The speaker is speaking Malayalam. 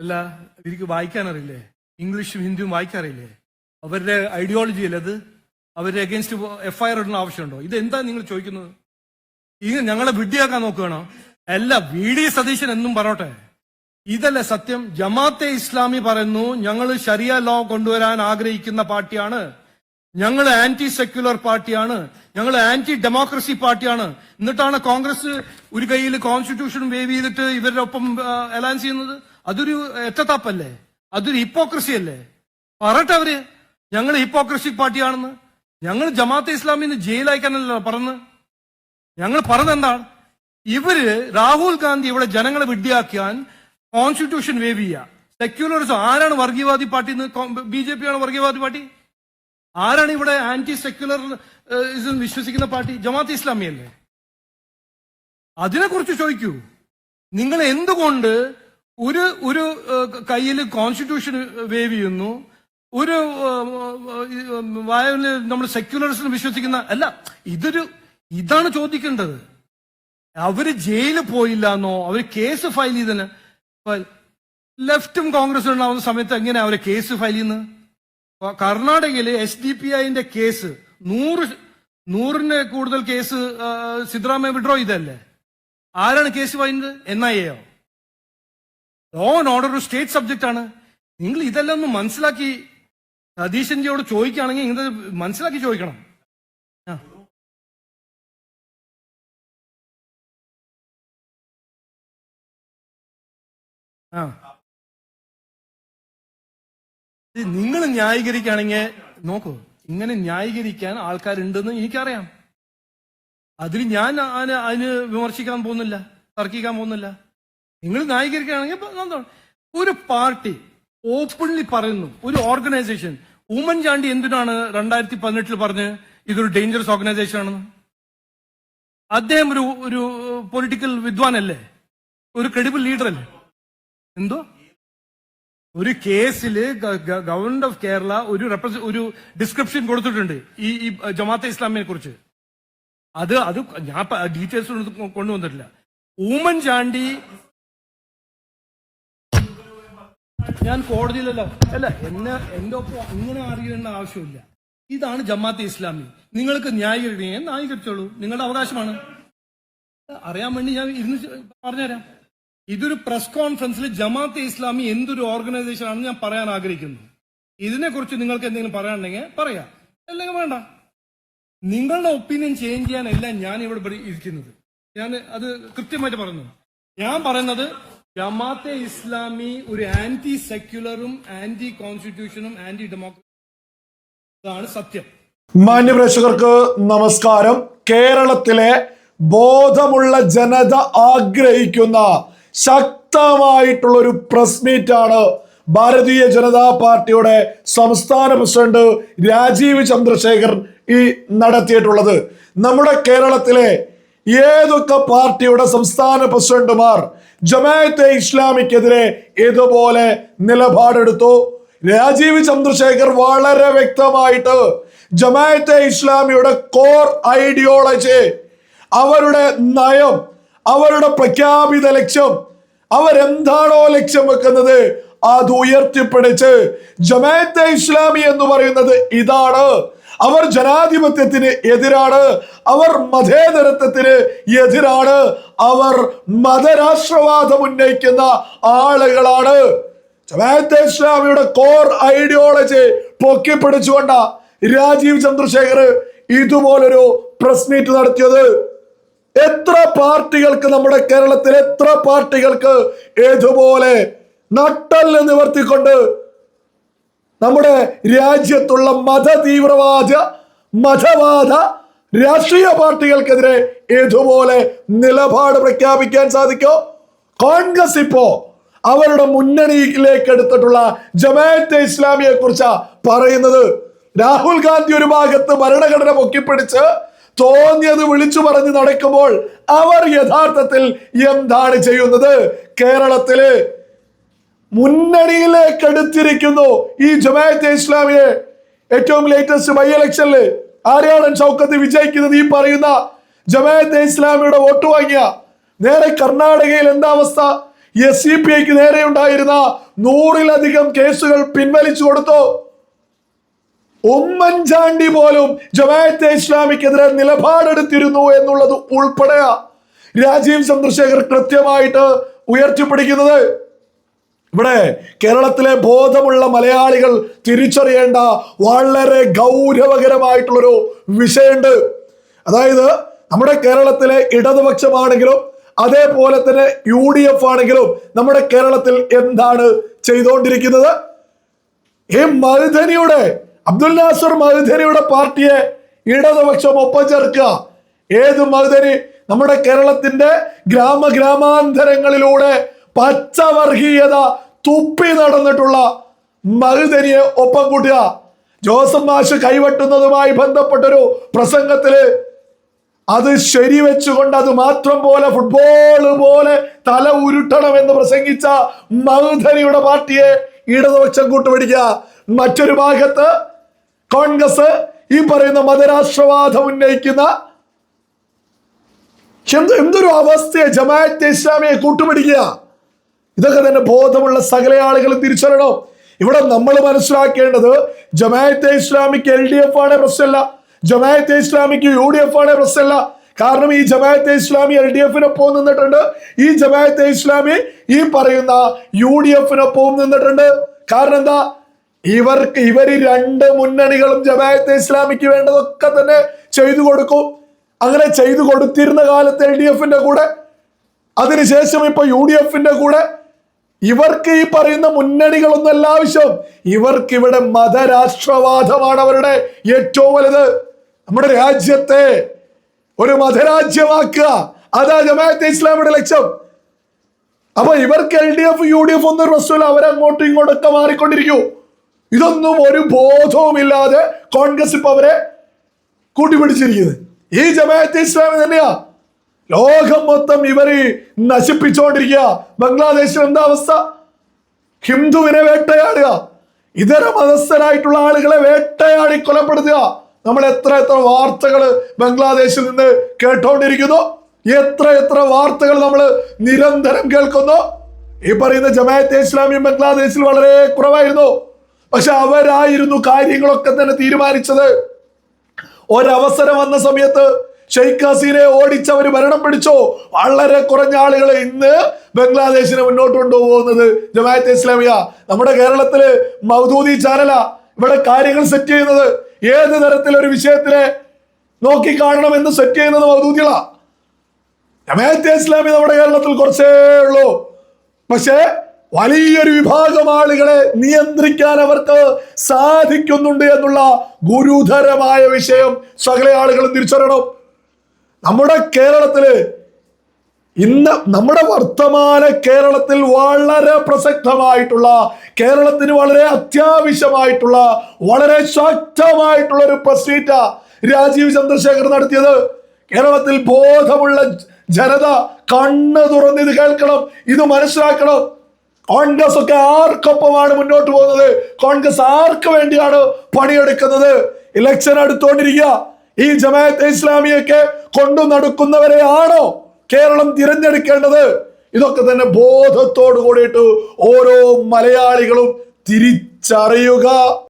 അല്ല ഇവർക്ക് വായിക്കാൻ അറിയില്ലേ ഇംഗ്ലീഷും ഹിന്ദിയും വായിക്കാൻ അറിയില്ലേ അവരുടെ ഐഡിയോളജി അല്ലേ അത്? അവരുടെ അഗേൻസ്റ്റ് എഫ് ഐ ആർ ഇടുന്ന ആവശ്യമുണ്ടോ? ഇത് എന്താ നിങ്ങൾ ചോദിക്കുന്നത്? ഇത് ഞങ്ങളെ വിഡ്ഢിയാക്കാൻ നോക്കുകയാണോ? അല്ല വി ഡി സതീശൻ എന്നും പറയട്ടെ. ഇതല്ല സത്യം? ജമാഅത്തെ ഇസ്ലാമി പറയുന്നു ഞങ്ങൾ ശരിയ ലോ കൊണ്ടുവരാൻ ആഗ്രഹിക്കുന്ന പാർട്ടിയാണ്. ഞങ്ങൾ ആന്റി സെക്യുലർ പാർട്ടിയാണ്. ഞങ്ങൾ ആന്റി ഡെമോക്രസി പാർട്ടിയാണ്. എന്നിട്ടാണ് കോൺഗ്രസ് ഒരു കയ്യിൽ കോൺസ്റ്റിറ്റ്യൂഷൻ വേവ് ചെയ്തിട്ട് ഇവരുടെ ഒപ്പം അലയൻസ് ചെയ്യുന്നത്? അതൊരു എറ്റത്താപ്പല്ലേ അതൊരു ഹിപ്പോക്രസി അല്ലേ? പറയട്ടെ അവർ. ഞങ്ങൾ ഹിപ്പോക്രസി പാർട്ടിയാണെന്ന്. ഞങ്ങൾ ജമാഅത്തെ ഇസ്ലാമിന്ന് ജയിലയക്കാനല്ലോ പറഞ്ഞ്. ഞങ്ങൾ പറഞ്ഞെന്താണ് ഇവർ രാഹുൽ ഗാന്ധി ഇവിടെ ജനങ്ങളെ വിഡ്ഢിയാക്കാൻ കോൺസ്റ്റിറ്റ്യൂഷൻ വേവ് ചെയ്യുക സെക്യുലറിസം ആരാണ് വർഗീയവാദി പാർട്ടി ബി ജെ പി ആണ് വർഗീയവാദി പാർട്ടി? ആരാണ് ഇവിടെ ആന്റി സെക്യുലർ വിശ്വസിക്കുന്ന പാർട്ടി? ജമാഅത്ത് ഇസ്ലാമിയല്ലേ? അതിനെക്കുറിച്ച് ചോദിക്കൂ. നിങ്ങൾ എന്തുകൊണ്ട് ഒരു ഒരു കയ്യിൽ കോൺസ്റ്റിറ്റ്യൂഷൻ വേവ് ചെയ്യുന്നു. ഒരു വായുവിൽ നമ്മൾ സെക്യുലറിസം വിശ്വസിക്കുന്ന അല്ല ഇതൊരു ഇതാണ് ചോദിക്കേണ്ടത്. അവർ ജയിലിൽ പോയില്ല എന്നോ അവർ കേസ് ഫയൽ ചെയ്തതിന് ലെഫ്റ്റും കോൺഗ്രസ് ഉണ്ടാവുന്ന സമയത്ത് എങ്ങനെയാണ് അവരെ കേസ് ഫയൽ ചെയ്യുന്നത്? കർണാടകയിൽ എസ് ഡി പി ഐന്റെ കേസ് നൂറ് നൂറിന് കൂടുതൽ കേസ് സിദ്ധരാമയ്യ വിഡ്രോ ചെയ്തല്ലേ ആരാണ് കേസ് ഫയലുന്നത് എൻ ഐ എയോ ലോ ആൻഡ് ഓർഡർ ഒരു സ്റ്റേറ്റ് സബ്ജക്റ്റ് ആണ്. നിങ്ങൾ ഇതെല്ലാം ഒന്ന് മനസ്സിലാക്കി സതീശൻജിയോട് ചോദിക്കുകയാണെങ്കിൽ ഇത് മനസ്സിലാക്കി ചോദിക്കണം. ആ. നിങ്ങൾ ന്യായീകരിക്കുകയാണെങ്കിൽ നോക്കൂ ഇങ്ങനെ ന്യായീകരിക്കാൻ ആൾക്കാരുണ്ടെന്ന് എനിക്കറിയാം. അതിന് ഞാൻ അതിന് വിമർശിക്കാൻ പോകുന്നില്ല തർക്കിക്കാൻ പോകുന്നില്ല. നിങ്ങൾ ന്യായീകരിക്കുകയാണെങ്കിൽ ഒരു പാർട്ടി ഓപ്പൺലി പറയുന്നു ഒരു ഓർഗനൈസേഷൻ ഉമ്മൻചാണ്ടി എന്തിനാണ് രണ്ടായിരത്തി പതിനെട്ടിൽ പറഞ്ഞ് ഇതൊരു ഡേഞ്ചറസ് ഓർഗനൈസേഷൻ ആണെന്ന്? അദ്ദേഹം ഒരു ഒരു പൊളിറ്റിക്കൽ വിദ്വാനല്ലേ? ഒരു ക്രെഡിബിൾ ലീഡർ അല്ലേ? എന്തോ? ഒരു കേസിൽ ഗവൺമെന്റ് ഓഫ് കേരള ഒരു ഒരു ഡിസ്ക്രിപ്ഷൻ കൊടുത്തിട്ടുണ്ട് ഈ ഈ ജമാഅത്തെ ഇസ്ലാമിനെ കുറിച്ച്. അത് അത് ഞാൻ ഡീറ്റെയിൽസ് കൊണ്ടുവന്നിട്ടില്ല. ഉമ്മൻചാണ്ടി ഞാൻ കോടതിയിലല്ലോ. അല്ല എന്നെ എന്റെ ഒപ്പം ഇങ്ങനെ അറിയേണ്ട ആവശ്യമില്ല. ഇതാണ് ജമാഅത്തെ ഇസ്ലാമി. നിങ്ങൾക്ക് ന്യായീകരിക്കണമെങ്കിൽ ന്യായീകരിച്ചോളൂ. നിങ്ങളുടെ അവകാശമാണ്. അറിയാൻ വേണ്ടി ഞാൻ ഇരുന്ന് പറഞ്ഞുതരാം. ഇതൊരു പ്രസ് കോൺഫറൻസിൽ ജമാഅത്തെ ഇസ്ലാമി എന്തൊരു ഓർഗനൈസേഷൻ ആണെന്ന് ഞാൻ പറയാൻ ആഗ്രഹിക്കുന്നു. ഇതിനെക്കുറിച്ച് നിങ്ങൾക്ക് എന്തെങ്കിലും പറയാനുണ്ടെങ്കിൽ പറയാം. അല്ലെങ്കിൽ വേണ്ട. നിങ്ങളുടെ ഒപ്പീനിയൻ ചേഞ്ച് ചെയ്യാനല്ല ഞാൻ ഇവിടെ ഇരിക്കുന്നത്. ഞാൻ അത് കൃത്യമായിട്ട് പറഞ്ഞു ഞാൻ പറയുന്നത് ജമാഅത്തെ ഇസ്ലാമി ഒരു ആന്റി സെക്യുലറും ആന്റി കോൺസ്റ്റിറ്റ്യൂഷനും ആന്റി ഡെമോക്രസി സത്യം. സത്യം മാന്യപ്രേക്ഷകർക്ക് നമസ്കാരം. കേരളത്തിലെ ബോധമുള്ള ജനത ആഗ്രഹിക്കുന്ന ശക്തമായിട്ടുള്ള ഒരു പ്രസ് മീറ്റാണ് ഭാരതീയ ജനതാ പാർട്ടിയുടെ സംസ്ഥാന പ്രസിഡന്റ് രാജീവ് ചന്ദ്രശേഖർ ഈ നടത്തിയിട്ടുള്ളത്. നമ്മുടെ കേരളത്തിലെ ഏതൊക്കെ പാർട്ടിയുടെ സംസ്ഥാന പ്രസിഡന്റുമാർ ജമാഅത്തെ ഇസ്ലാമിക്കെതിരെ ഇതുപോലെ നിലപാടെടുത്തു. രാജീവ് ചന്ദ്രശേഖർ വളരെ വ്യക്തമായിട്ട് ജമാഅത്തെ ഇസ്ലാമിയുടെ കോർ ഐഡിയോളജി അവരുടെ നയം അവരുടെ പ്രഖ്യാപിത ലക്ഷ്യം അവരെന്താണോ ലക്ഷ്യം വെക്കുന്നത് അത് ഉയർത്തിപ്പിടിച്ച് ജമാഅത്തെ ഇസ്ലാമി എന്ന് പറയുന്നത് ഇതാണ്. അവർ ജനാധിപത്യത്തിന് എതിരാണ് അവർ മതേതരത്വത്തിന് എതിരാണ് അവർ മതരാഷ്ട്രവാദം ഉന്നയിക്കുന്ന ആളുകളാണ്. ജമാഅത്തെ ഇസ്ലാമിയുടെ കോർ ഐഡിയോളജി പൊക്കിപ്പിടിച്ചുകൊണ്ട രാജീവ് ചന്ദ്രശേഖർ ഇതുപോലൊരു പ്രസ് മീറ്റ് നടത്തിയത്. എത്ര പാർട്ടികൾക്ക് നമ്മുടെ കേരളത്തിൽ എത്ര പാർട്ടികൾക്ക് ഇതുപോലെ നട്ടൽ നിവർത്തിക്കൊണ്ട് നമ്മുടെ രാജ്യത്തുള്ള മത തീവ്രവാദ മതവാദ രാഷ്ട്രീയ പാർട്ടികൾക്കെതിരെ ഏതുപോലെ നിലപാട് പ്രഖ്യാപിക്കാൻ സാധിക്കോ? കോൺഗ്രസ് ഇപ്പോ അവരുടെ മുന്നണിയിലേക്ക് എടുത്തിട്ടുള്ള ജമാഅത്തെ ഇസ്ലാമിയെ കുറിച്ചാ പറയുന്നത്. രാഹുൽ ഗാന്ധി ഒരു ഭാഗത്ത് ഭരണഘടന പൊക്കിപ്പിടിച്ച് തോന്നിയത് വിളിച്ചു പറഞ്ഞ് നടക്കുമ്പോൾ അവർ യഥാർത്ഥത്തിൽ എന്താണ് ചെയ്യുന്നത്? കേരളത്തിൽ മുന്നണിയിലേക്ക് എടുത്തിരിക്കുന്നു ഈ ജമാഅത്തെ ഇസ്ലാമിയെ. ഏറ്റവും ലേറ്റസ്റ്റ് ബൈ ഇലക്ഷനിൽ ആര്യാടൻ ചൗക്കത്ത് വിജയിക്കുന്നത് ഈ പറയുന്ന ജമാഅത്തെ ഇസ്ലാമിയുടെ വോട്ട് വാങ്ങിയ. നേരെ കർണാടകയിൽ എന്താ അവസ്ഥ? എസ് സി പി ഐക്ക് നേരെ ഉണ്ടായിരുന്ന നൂറിലധികം കേസുകൾ പിൻവലിച്ചു കൊടുത്തു. ഉമ്മൻചാണ്ടി പോലും ജമാഅത്തെ ഇസ്ലാമിക്കെതിരെ നിലപാടെടുത്തിരുന്നു എന്നുള്ളത് ഉൾപ്പെടെ രാജീവ് ചന്ദ്രശേഖർ കൃത്യമായിട്ട് ഉയർത്തിപ്പിടിക്കുന്നത്. ഇവിടെ കേരളത്തിലെ ബോധമുള്ള മലയാളികൾ തിരിച്ചറിയേണ്ട വളരെ ഗൗരവകരമായിട്ടുള്ളൊരു വിഷയമുണ്ട്. അതായത് നമ്മുടെ കേരളത്തിലെ ഇടതുപക്ഷമാണെങ്കിലും അതേപോലെ തന്നെ യു ഡി എഫ് ആണെങ്കിലും നമ്മുടെ കേരളത്തിൽ എന്താണ് ചെയ്തുകൊണ്ടിരിക്കുന്നത് ഈ മരുധനിയുടെ അബ്ദുൽ നാസർ മരുധനിയുടെ പാർട്ടിയെ ഇടതുപക്ഷം ഒപ്പം ചേർക്കുക. ഏത് മരുധനി? നമ്മുടെ കേരളത്തിന്റെ ഗ്രാമ ഗ്രാമാന്തരങ്ങളിലൂടെ പച്ചവർഗീയത തുപ്പി നടന്നിട്ടുള്ള മഹുദരിയെ ഒപ്പം കൂട്ടുക. ജോസഫ് മാഷ് കൈവെട്ടുന്നതുമായി ബന്ധപ്പെട്ടൊരു പ്രസംഗത്തിൽ അത് ശരിവെച്ചുകൊണ്ട് അത് മാത്രം പോലെ ഫുട്ബോൾ പോലെ തല ഉരുട്ടണം എന്ന് പ്രസംഗിച്ച മഹുധനിയുടെ പാർട്ടിയെ ഇടതുപക്ഷം കൂട്ടുപിടിക്കുക. മറ്റൊരു ഭാഗത്ത് കോൺഗ്രസ് ഈ പറയുന്ന മതരാഷ്ട്രവാദം ഉന്നയിക്കുന്ന എന്ത് എന്തൊരു അവസ്ഥയെ ജമാഅത്തെ ഇസ്ലാമിയെ കൂട്ടുപിടിക്കുക. ഇതൊക്കെ തന്നെ ബോധമുള്ള സകല ആളുകളും തിരിച്ചറിയണം. ഇവിടെ നമ്മൾ മനസ്സിലാക്കേണ്ടത് ജമാഅത്തെ ഇസ്ലാമിക്ക് എൽ ഡി എഫ് ആണ് പ്രശ്നമല്ല. ജമാഅത്തെ ഇസ്ലാമിക്ക് യു ഡി എഫ് ആണ് പ്രശ്നമല്ല. കാരണം ഈ ജമാഅത്തെ ഇസ്ലാമി എൽ ഡി എഫിനൊപ്പം നിന്നിട്ടുണ്ട്. ഈ ജമാഅത്തെ ഇസ്ലാമി ഈ പറയുന്ന യു ഡി എഫിനൊപ്പവും നിന്നിട്ടുണ്ട്. കാരണം എന്താ? ഇവർക്ക് ഇവർ രണ്ട് മുന്നണികളും ജമാഅത്തെ ഇസ്ലാമിക്ക് വേണ്ടതൊക്കെ തന്നെ ചെയ്തു കൊടുക്കും. അങ്ങനെ ചെയ്തു കൊടുത്തിരുന്ന കാലത്ത് എൽ ഡി എഫിന്റെ കൂടെ അതിനുശേഷം ഇപ്പൊ യു ഡി എഫിന്റെ കൂടെ ഇവർക്ക് ഈ പറയുന്ന മുന്നണികളൊന്നും അല്ല ആവശ്യം. ഇവർക്കിവിടെ മതരാഷ്ട്രവാദമാണ് അവരുടെ ഏറ്റവും വലുത്. നമ്മുടെ രാജ്യത്തെ ഒരു മതരാജ്യമാക്കുക. അതാ ജമാഅത്തെ ഇസ്ലാമിയുടെ ലക്ഷ്യം. അപ്പൊ ഇവർക്ക് L D F U D F ഒന്നും പ്രശ്നമില്ല അവരങ്ങോട്ടും ഇങ്ങോട്ടൊക്കെ മാറിക്കൊണ്ടിരിക്കൂ. ഇതൊന്നും ഒരു ബോധവുമില്ലാതെ കോൺഗ്രസ് ഇപ്പൊ അവരെ കൂട്ടിപ്പിടിച്ചിരിക്കുന്നത് ഈ ജമാഅത്തെ ഇസ്ലാമി തന്നെയാ. ലോകം മൊത്തം ഇവർ നശിപ്പിച്ചുകൊണ്ടിരിക്കുക ബംഗ്ലാദേശിൽ എന്താ അവസ്ഥ? ഹിന്ദുവിനെ വേട്ടയാടുക. ഇതര മതസ്ഥരായിട്ടുള്ള ആളുകളെ വേട്ടയാടി കൊലപ്പെടുത്തുക. നമ്മൾ എത്ര എത്ര വാർത്തകൾ ബംഗ്ലാദേശിൽ നിന്ന് കേട്ടോണ്ടിരിക്കുന്നു. എത്ര എത്ര വാർത്തകൾ നമ്മൾ നിരന്തരം കേൾക്കുന്നു. ഈ പറയുന്ന ജമാഅത്തെ ഇസ്ലാമി ബംഗ്ലാദേശിൽ വളരെ കുറവായിരുന്നു. പക്ഷെ അവരായിരുന്നു കാര്യങ്ങളൊക്കെ തന്നെ തീരുമാനിച്ചത്. ഒരവസരം വന്ന സമയത്ത് ഷെയ്ഖ് ഹസീനെ ഓടിച്ചവർ ഭരണം പിടിച്ചോ. വളരെ കുറഞ്ഞ ആളുകൾ ഇന്ന് ബംഗ്ലാദേശിനെ മുന്നോട്ട് കൊണ്ടുപോകുന്നത്. ജമാഅത്തെ ഇസ്ലാമിയ നമ്മുടെ കേരളത്തിൽ മൗദൂദി ചാനല ഇവിടെ കാര്യങ്ങൾ സെറ്റ് ചെയ്യുന്നത്. ഏത് തരത്തിലൊരു വിഷയത്തിനെ നോക്കിക്കാണണം കാണണമെന്ന് സെറ്റ് ചെയ്യുന്നത് മൗദൂദികളാ. ജമാഅത്തെ ഇസ്ലാമി നമ്മുടെ കേരളത്തിൽ കുറച്ചേ ഉള്ളൂ. പക്ഷേ വലിയൊരു വിഭാഗം ആളുകളെ നിയന്ത്രിക്കാൻ അവർക്ക് സാധിക്കുന്നുണ്ട് എന്നുള്ള ഗുരുതരമായ വിഷയം സകല ആളുകളും തിരിച്ചറിയണം. നമ്മുടെ കേരളത്തിൽ ഇന്ന് നമ്മുടെ വർത്തമാന കേരളത്തിൽ വളരെ പ്രസക്തമായിട്ടുള്ള കേരളത്തിന് വളരെ അത്യാവശ്യമായിട്ടുള്ള വളരെ ശക്തമായിട്ടുള്ള ഒരു പ്രസീറ്റ രാജീവ് ചന്ദ്രശേഖർ നടത്തിയത്. കേരളത്തിൽ ബോധമുള്ള ജനത കണ്ണ് തുറന്ന് ഇത് കേൾക്കണം ഇത് മനസ്സിലാക്കണം. കോൺഗ്രസ് ഒക്കെ ആർക്കൊപ്പമാണ് മുന്നോട്ട് പോകുന്നത്? കോൺഗ്രസ് ആർക്ക് വേണ്ടിയാണ് പണിയെടുക്കുന്നത്? ഇലക്ഷൻ അടുത്തോണ്ടിരിക്കുക. ഈ ജമാഅത്ത് ഇസ്ലാമിയൊക്കെ കൊണ്ടു നടക്കുന്നവരെയാണോ കേരളം തിരഞ്ഞെടുക്കേണ്ടത്? ഇതൊക്കെ തന്നെ ബോധത്തോടു കൂടിയിട്ട് ഓരോ മലയാളികളും തിരിച്ചറിയുക.